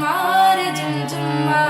말해 좀 좀만